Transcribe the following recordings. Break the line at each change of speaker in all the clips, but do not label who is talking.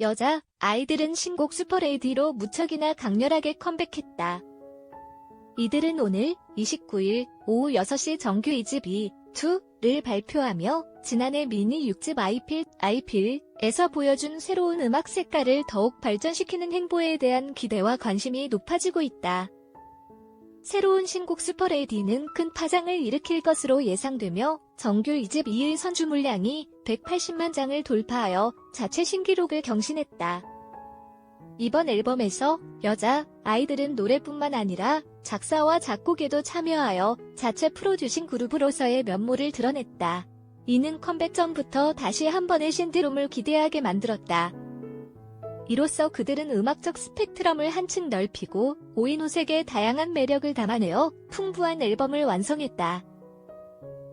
여자, 아이들은 신곡 슈퍼레이디로 무척이나 강렬하게 컴백했다. 이들은 오늘 29일 오후 6시 정규 2집 2를 발표하며 지난해 미니 6집 아이필, 아이필에서 보여준 새로운 음악 색깔을 더욱 발전시키는 행보에 대한 기대와 관심이 높아지고 있다. 새로운 신곡 슈퍼레이디는 큰 파장을 일으킬 것으로 예상되며 정규 2집 2일 선주 물량이 180만 장을 돌파하여 자체 신기록을 경신했다. 이번 앨범에서 여자 아이들은 노래뿐만 아니라 작사와 작곡에도 참여하여 자체 프로듀싱 그룹으로서의 면모를 드러냈다. 이는 컴백 전부터 다시 한 번의 신드롬을 기대하게 만들었다. 이로써 그들은 음악적 스펙트럼을 한층 넓히고 오인호색의 다양한 매력을 담아내어 풍부한 앨범을 완성했다.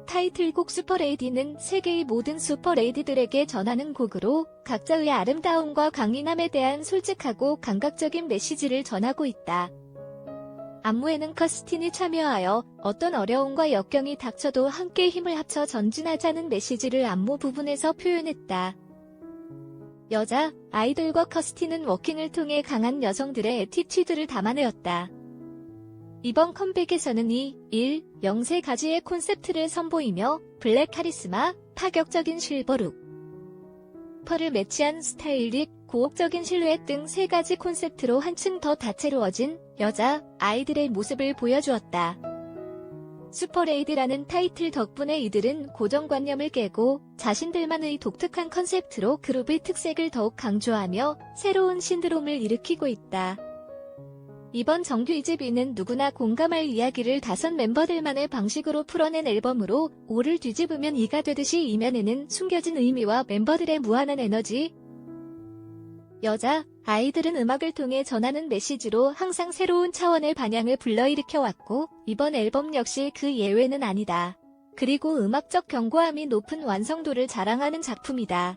타이틀곡 슈퍼레이디는 세계의 모든 슈퍼레이디들에게 전하는 곡으로 각자의 아름다움과 강인함에 대한 솔직하고 감각적인 메시지를 전하고 있다. 안무에는 커스틴이 참여하여 어떤 어려움과 역경이 닥쳐도 함께 힘을 합쳐 전진하자는 메시지를 안무 부분에서 표현했다. 여자, 아이들과 커스틴은 워킹을 통해 강한 여성들의 에티튜드를 담아내었다. 이번 컴백에서는 이 1, 0세 가지의 콘셉트를 선보이며 블랙 카리스마, 파격적인 실버룩, 펄을 매치한 스타일릭, 고혹적인 실루엣 등 세 가지 콘셉트로 한층 더 다채로워진 여자, 아이들의 모습을 보여주었다. 슈퍼레이드라는 타이틀 덕분에 이들은 고정관념을 깨고 자신들만의 독특한 컨셉트로 그룹의 특색을 더욱 강조하며 새로운 신드롬을 일으키고 있다. 이번 정규 2집이는 누구나 공감할 이야기를 다섯 멤버들만의 방식으로 풀어낸 앨범으로 오를 뒤집으면 이가 되듯이 이면에는 숨겨진 의미와 멤버들의 무한한 에너지, 여자, 아이들은 음악을 통해 전하는 메시지로 항상 새로운 차원의 반향을 불러일으켜 왔고, 이번 앨범 역시 그 예외는 아니다. 그리고 음악적 견고함이 높은 완성도를 자랑하는 작품이다.